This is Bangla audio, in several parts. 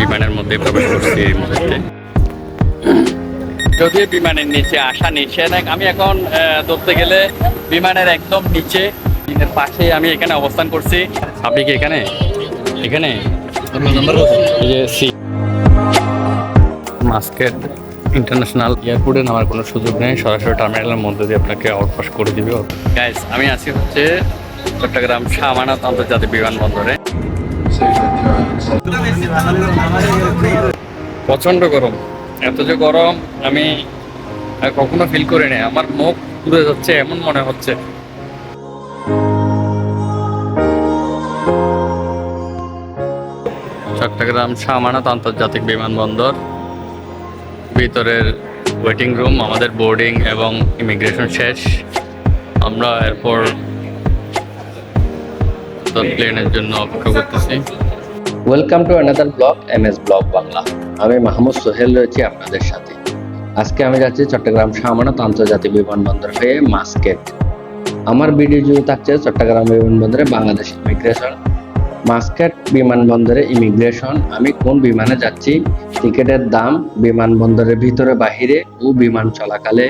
বিমানের মধ্যে প্রবেশ করছি এই মুহূর্তে। যদিও বিমানের নিচে আসা নিষেধ আমি এখন ধরতে গেলে বিমানের একদম নিচে পাশে আমি এখানে অবস্থান করছি। আপনি কি এখানে? এখানে? মাস্কেট ইন্টারন্যাশনাল এয়ারপোর্টে নামার কোনো সুযোগ নেই, সরাসরি টার্মিনালের মধ্যে দিয়ে আপনাকে আউটপাস করে দিবে। গাইস আমি আছি হচ্ছে চট্টগ্রাম শাহমানাত আন্তর্জাতিক বিমানবন্দরে। প্রচণ্ড গরম। এত যে গরম, আমি কখনো ফিল করিনি আমার মুখ পুড়ে যাচ্ছে, এমন মনে হচ্ছে। চট্টগ্রাম শাহমানাত আন্তর্জাতিক বিমানবন্দর, ভিতরের ওয়েটিং রুম আমাদের বোর্ডিং এবং ইমিগ্রেশন শেষ। আমরা এরপর প্লেনের জন্য অপেক্ষা করতেছি। Welcome to another blog M S blog Bangla আমি মাহমুদ সোহেল রয়েছি আপনাদের সাথে। আজকে আমি যাচ্ছি চট্টগ্রাম শাহমানত আন্তর্জাতিক বিমানবন্দর হয়ে মাস্কেট। আমার ভিডিও জুড়ে থাকছে চট্টগ্রাম বিমানবন্দরে বাংলাদেশ ইমিগ্রেশন মাস্কেট বিমানবন্দরে ইমিগ্রেশন আমি কোন বিমানে যাচ্ছি, টিকিটের দাম, বিমানবন্দরের ভিতরে, বাহিরে ও বিমান চলাকালে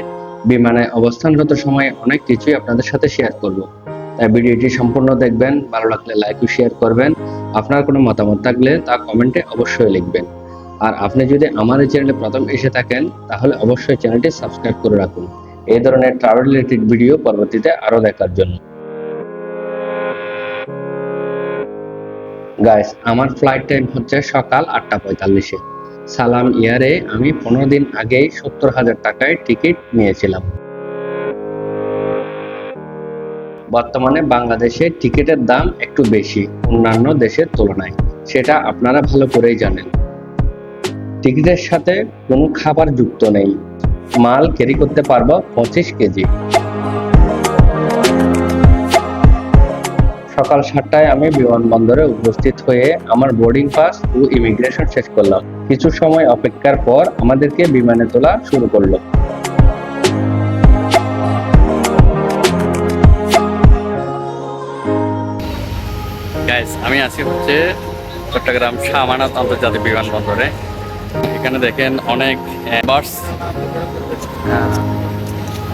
বিমানে অবস্থানগত সময় অনেক কিছুই আপনাদের সাথে শেয়ার করব। তাই ভিডিওটি সম্পূর্ণ দেখবেন। ভালো লাগলে লাইক ও শেয়ার করবেন। আপনার কোনো মতামত থাকলে তা কমেন্টে অবশ্যই লিখবেন। আর আপনি যদি আমার এই চ্যানেলে প্রথম এসে থাকেন, তাহলে অবশ্যই চ্যানেলটি সাবস্ক্রাইব করে রাখুন। এই ধরনের ট্রাভেল রিলেটেড ভিডিও পরবর্তীতে আরও দেখার জন্য। গাইস আমার ফ্লাইট টাইম হচ্ছে সকাল আটটা পঁয়তাল্লিশে। সালাম ইয়ারে, আমি পনেরো দিন আগেই সত্তর হাজার টাকায় টিকিট নিয়েছিলাম। বর্তমানে বাংলাদেশে টিকিটের দাম একটু বেশি অন্যান্য দেশের তুলনায়। সেটা আপনারা ভালো করেই জানেন। টিকিটের সাথে কোনো খাবার যুক্ত নেই। মাল ক্যারি করতে পারব পঁচিশ কেজি। সকাল সাতটায় আমি বিমানবন্দরে উপস্থিত হয়ে আমার বোর্ডিং পাস ও ইমিগ্রেশন শেষ করলাম। কিছু সময় অপেক্ষার পর আমাদেরকে বিমানে তোলা শুরু করল। গাইস আমি আছি হচ্ছে চট্টগ্রাম শাহমানাত আন্তর্জাতিক বিমানবন্দরে এখানে দেখেন অনেক বাস।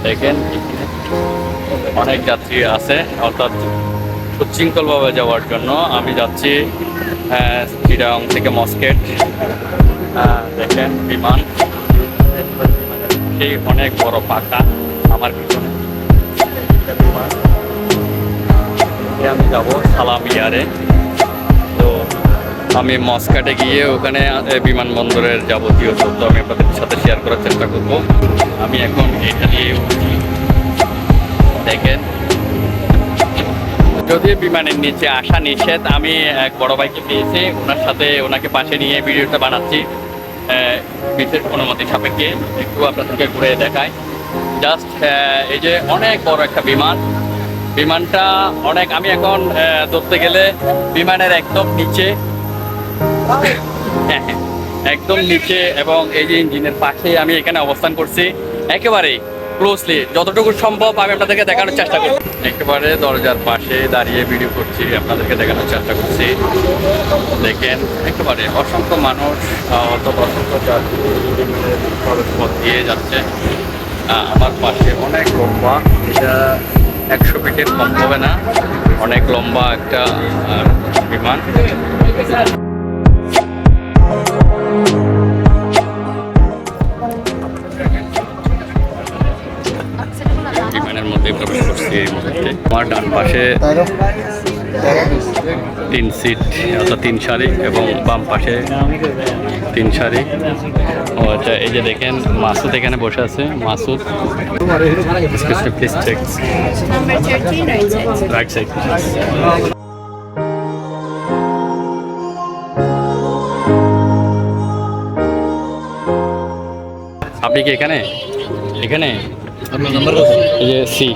দেখেন, অনেক যাত্রী আছে, অর্থাৎ সুশৃঙ্খলভাবে যাওয়ার জন্য আমি যাচ্ছি চিটাং থেকে মস্কেট। দেখেন বিমান। সেই অনেক বড় পাকা আমার পিছনে। বিমান আমি যাব সালাম ইয়ারে। তো আমি মস্কাটে গিয়ে ওখানে বিমানবন্দরের যাবতীয় তথ্য আমি আপনাদের সাথে শেয়ার করার চেষ্টা করব। আমি এখন এটা নিয়ে দেখেন। যদিও বিমানের নিচে আসা নিষেধ, আমি এক বড় ভাইকে পেয়েছি, ওনার সাথে ওনাকে পাশে নিয়ে ভিডিওটা বানাচ্ছি। বিশেষ অনুমতি সাপেক্ষে একটু আপনাদেরকে ঘুরে দেখাই। জাস্ট এই যে অনেক বড় একটা বিমান বিমানটা অনেক আমি এখন ধরতে গেলে বিমানের একদম নিচে হ্যাঁ, হ্যাঁ, একদম নিচে এবং এই যে ইঞ্জিনের পাশে আমি এখানে অবস্থান করছি একেবারে ক্লোজলি যতটুকু সম্ভব আমি আপনাদেরকে দেখানোর চেষ্টা করছি একেবারে দরজার পাশে দাঁড়িয়ে ভিডিও করছি আপনাদেরকে দেখানোর চেষ্টা করছি দেখেন একেবারে অসংখ্য মানুষ অথবা অসংখ্য পথ দিয়ে যাচ্ছে আমার পাশে অনেক লম্বা এটা একশো ফিটের কম হবে না। অনেক লম্বা একটা বিমান। বিমানের মধ্যে প্রবেশ করছি এই মুহূর্তে। আমার ডান পাশে তিন সিট অর্থাৎ তিন সারি এবং বাম পাশে তিন সারি। ও আচ্ছা এই যে দেখেন মাসুদ এখানে বসে আছে। Masud please check Number 13 rated. Right side আপনি কি এখানে? এখানে? আপনার নাম্বার এই যে C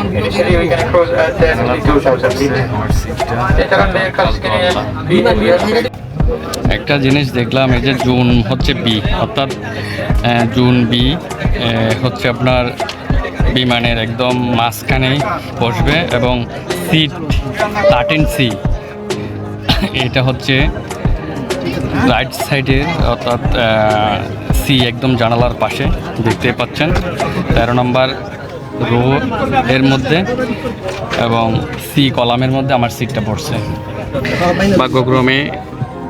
Initially, we can cruise at 22,000 feet. Second aircraft একটা জিনিস দেখলাম এই যে জুন হচ্ছে বি অর্থাৎ জুন বি হচ্ছে আপনার বিমানের একদম মাঝখানেই বসবে এবং সিট থার্টিন সি এটা হচ্ছে রাইট সাইডে অর্থাৎ সি একদম জানালার পাশে দেখতে পাচ্ছেন তেরো নম্বর রো এর মধ্যে এবং সি কলামের মধ্যে আমার সিটটা পড়ছে ভাগ্যক্রমে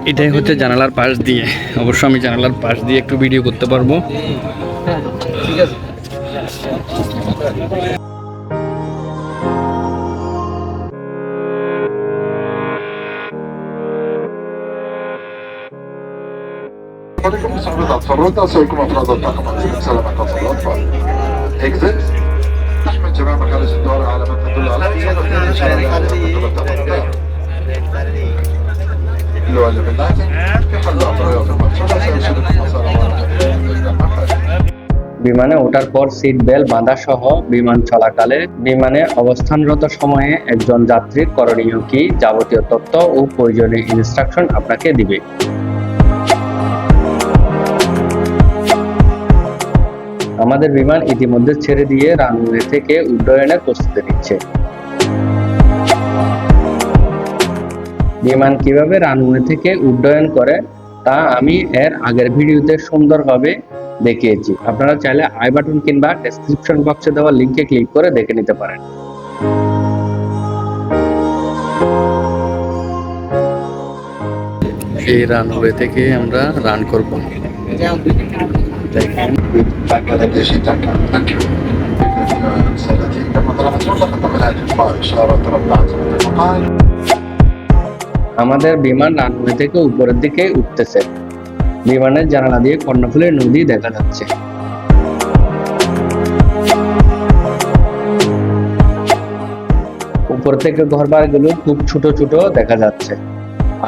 এটাই হচ্ছে জানালার পাশ দিয়ে অবশ্য আমি জানালার পাশ দিয়ে একটু ভিডিও করতে পারবো عليكم مساعدة أطفال أسألكم أفراد الطاقم سلامة أطفال الأطفال إكزت تحمل جميع مخارج الدور علامات تدل على زيادة الإشارة علامات تدل الطاقم اللي هو اللي باللازم في حل الأطرية في المرشدة سيرشدكم مسار বিমানে ওঠার পর সিট বেল্ট বাঁধা সহ বিমান চলাকালে বিমানে অবস্থানরত সময়ে একজন যাত্রীর করণীয় কি যাবতীয় তথ্য ও প্রয়োজনীয় ইনস্ট্রাকশন আপনাকে দিবে আমাদের বিমান ইতিমধ্যে ছেড়ে দিয়ে রানওয়ে থেকে উড্ডয়নের প্রস্তুতি নিচ্ছে। বিমান কীভাবে রানওয়ে থেকে উড্ডয়ন করে, তা আমি এর আগের ভিডিওতে সুন্দরভাবে দেখিয়েছি। আপনারা চাইলে আই বাটন কিংবা ডেসক্রিপশন বক্সে দেওয়া লিংকে ক্লিক করে দেখে নিতে পারেন। এই রানওয়ে থেকে আমরা রান করব। আমাদের বিমান রানওয়ে থেকে উপরের দিকে উঠতেছে। বিমানের জানালা দিয়ে কর্ণফুলের নদী দেখা যাচ্ছে। উপর থেকে ঘর বাড়িগুলো খুব ছোট ছোট দেখা যাচ্ছে।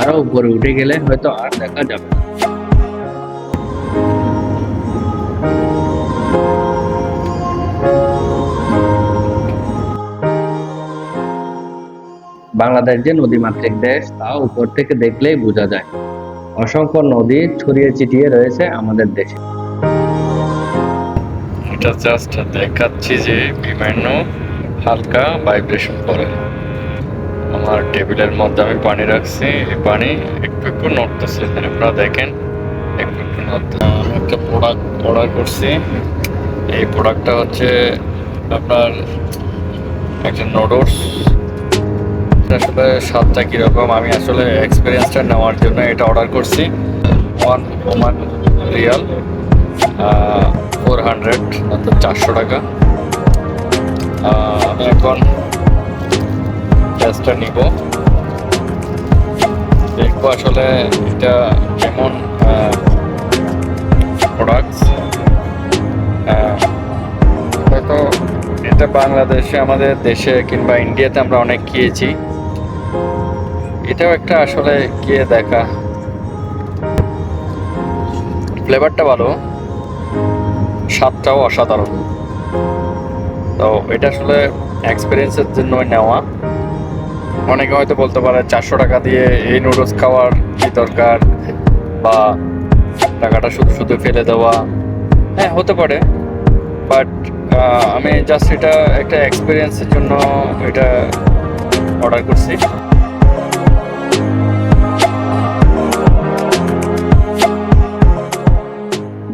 আরও উপরে উঠে গেলে হয়তো আর দেখা যাবে না। বাংলাদেশ যে নদীমাতৃক দেশ, তা উপর থেকে দেখলেই বোঝা যায়। অসংখ্য নদী ছড়িয়ে ছিটিয়ে রয়েছে আমাদের দেশে। এটা জাস্ট দেখাচ্ছি যে বিমান হালকা ভাইব্রেশন করে। আমার টেবিলের মধ্যে আমি পানি রাখছি। এই পানি একটু একটু নড়তেছে। আপনারা দেখেন, একটু একটু নড়তেছে। আমি একটা প্রোডাক্ট অর্ডার করছি। এই প্রোডাক্টটা হচ্ছে আপনার একটা নোডস আসলে স্বাদটা কীরকম? আমি আসলে এক্সপিরিয়েন্সটা নেওয়ার জন্য এটা অর্ডার করছি। One Oman rial four hundred অর্থাৎ চারশো টাকা। আমি এখন গ্যাসটা নিব। দেখব আসলে এটা কেমন প্রোডাক্টস হয়তো এটা বাংলাদেশে, আমাদের দেশে কিংবা ইন্ডিয়াতে আমরা অনেক খেয়েছি। এটাও একটা আসলে গিয়ে দেখা। ফ্লেভারটা ভালো। স্বাদটাও অসাধারণ। তো এটা আসলে এক্সপিরিয়েন্সের জন্য নেওয়া। অনেকে হয়তো বলতে পারে চারশো টাকা দিয়ে এই নুডলস খাওয়ার কি দরকার? বা টাকাটা শুধু শুধু ফেলে দেওয়া। হ্যাঁ হতে পারে। বাট আমি জাস্ট এটা একটা এক্সপিরিয়েন্সের জন্য এটা অর্ডার করছি।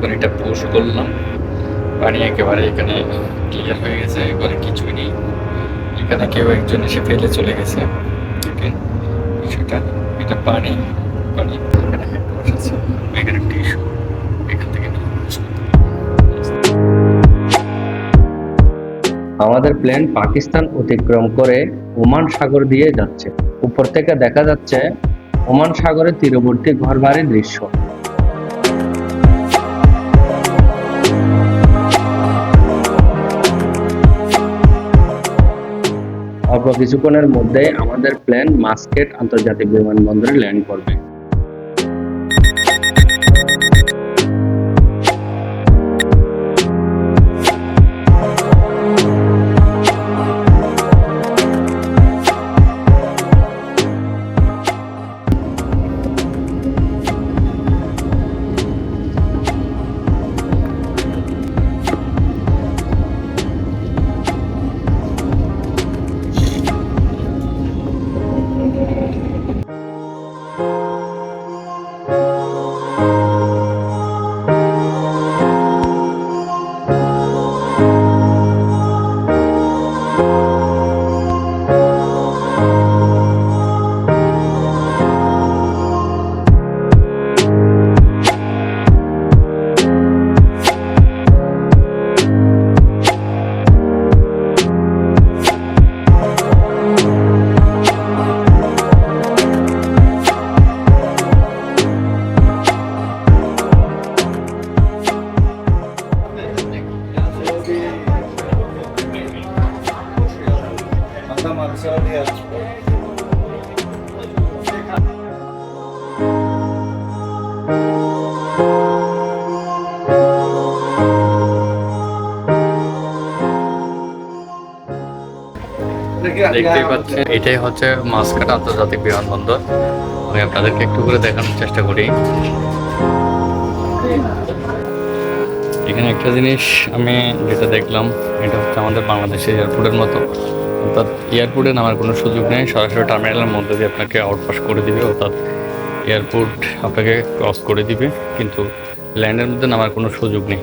যখন এটা পুশ করলাম। পানি একেবারে এখানে ক্লিয়ার হয়ে গেছে, এবারে কিছুই নেই। এখানে কেউ একজন এসে ফেলে চলে গেছে। দেখেন সেটা এটা পানি পানি এখানে এখানে টিস্যু এখান থেকে। আমাদের প্লেন পাকিস্তান অতিক্রম করে ওমান সাগর দিয়ে যাচ্ছে। উপর থেকে দেখা যাচ্ছে ওমান সাগরের তীরবর্তী ঘরবাড়ির দৃশ্য। কিছুক্ষণের মধ্যে আমাদের প্ল্যান মাস্কেট আন্তর্জাতিক বিমানবন্দরে ল্যান্ড করবে। দেখতেই পাচ্ছেন। এটাই হচ্ছে মাসকাট আন্তর্জাতিক বিমানবন্দর। আমি আপনাদেরকে একটু করে দেখানোর চেষ্টা করি। এখানে একটা জিনিস আমি যেটা দেখলাম, এটা হচ্ছে আমাদের বাংলাদেশের এয়ারপোর্টের মতো। অর্থাৎ এয়ারপোর্টে নামার কোনো সুযোগ নেই। সরাসরি টার্মিনালের মধ্যে দিয়ে আপনাকে আউটপাস করে দিবে। অর্থাৎ এয়ারপোর্ট আপনাকে ক্রস করে দিবে। কিন্তু ল্যান্ডের মধ্যে নামার কোনো সুযোগ নেই।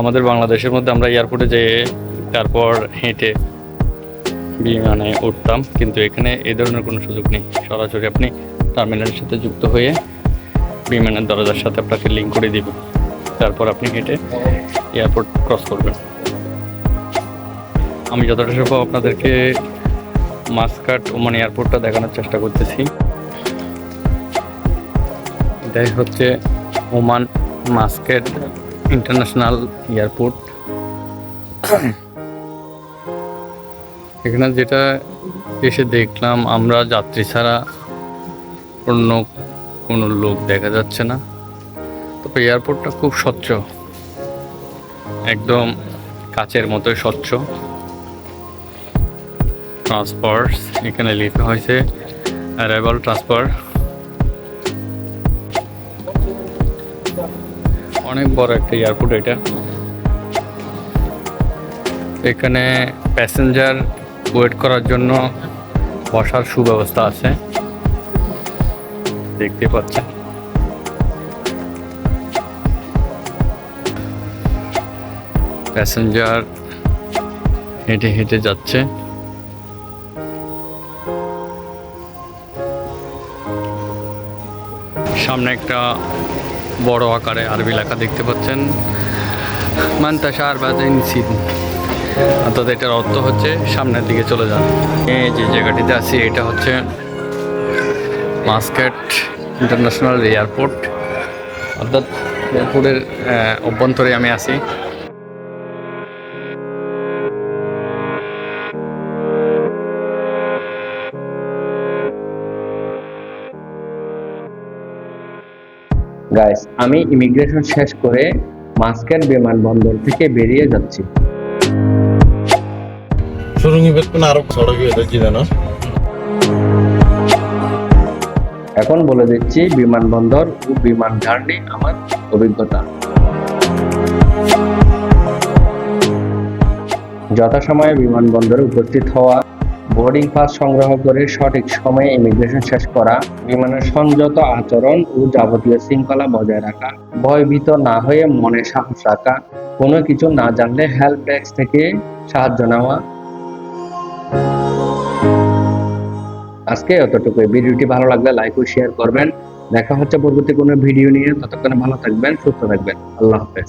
আমাদের বাংলাদেশের মধ্যে আমরা এয়ারপোর্টে যেয়ে তারপর হেঁটে বিমানে উঠতাম, কিন্তু এখানে এই ধরনের কোনো সুযোগ নেই। সরাসরি আপনি টার্মিনালের সাথে যুক্ত হয়ে বিমানের দরজার সাথে আপনাকে লিঙ্ক করে দিবে। তারপর আপনি হেঁটে এয়ারপোর্ট ক্রস করবেন। আমি যতটা সম্ভব আপনাদেরকে মাসকাট ওমান এয়ারপোর্টটা দেখানোর চেষ্টা করতেছি। এটাই হচ্ছে ওমান মাস্কেট ইন্টারন্যাশনাল এয়ারপোর্ট এখানে যেটা এসে দেখলাম, আমরা যাত্রী ছাড়া অন্য কোনো লোক দেখা যাচ্ছে না। তবে এয়ারপোর্টটা খুব স্বচ্ছ। একদম কাচের মতোই স্বচ্ছ। ট্রান্সফার এখানে লেখা হয়েছে, অ্যারাইভাল ট্রান্সফার। অনেক বড় একটা এয়ারপোর্ট এটা। এখানে প্যাসেঞ্জার ওয়েট করার জন্য বসার সুব্যবস্থা আছে। দেখতে পাচ্ছেন। প্যাসেঞ্জার হেঁটে হেঁটে যাচ্ছে। সামনে একটা বড় আকারে আরবি লেখা দেখতে পাচ্ছেন। মান্তাসার বাজাইন সিন অর্থাৎ এটার অর্থ হচ্ছে সামনের দিকে চলে যান। এই যে জায়গাটিতে আছি, এটা হচ্ছে মাস্কেট ইন্টারন্যাশনাল এয়ারপোর্ট। অর্থাৎ এয়ারপোর্টের অভ্যন্তরে আমি আছি। গাইস আমি ইমিগ্রেশন শেষ করে মাস্কেট বিমানবন্দর থেকে বেরিয়ে যাচ্ছি। এখন বলে দিচ্ছি, বিমানবন্দর ও বিমান জার্নি আমার অভিজ্ঞতা। যথাসময়ে বিমানবন্দরে উপস্থিত হওয়া, বোর্ডিং পাস সংগ্রহ করে সঠিক সময়ে ইমিগ্রেশন শেষ করা, বিমানের সংযত আচরণ ও যাবতীয় শৃঙ্খলা বজায় রাখা, ভয়ভীত না হয়ে মনে সাহস রাখা, কোনো কিছু না জানলে হেল্প ডেস্ক থেকে সাহায্য নেওয়া আজকে এতটুকু ভিডিওটি ভালো লাগলে লাইক ও শেয়ার করবেন। দেখা হচ্ছে পরবর্তী কোনো ভিডিও নিয়ে। ততক্ষণে ভালো থাকবেন, সুস্থ থাকবেন। আল্লাহ হাফেজ।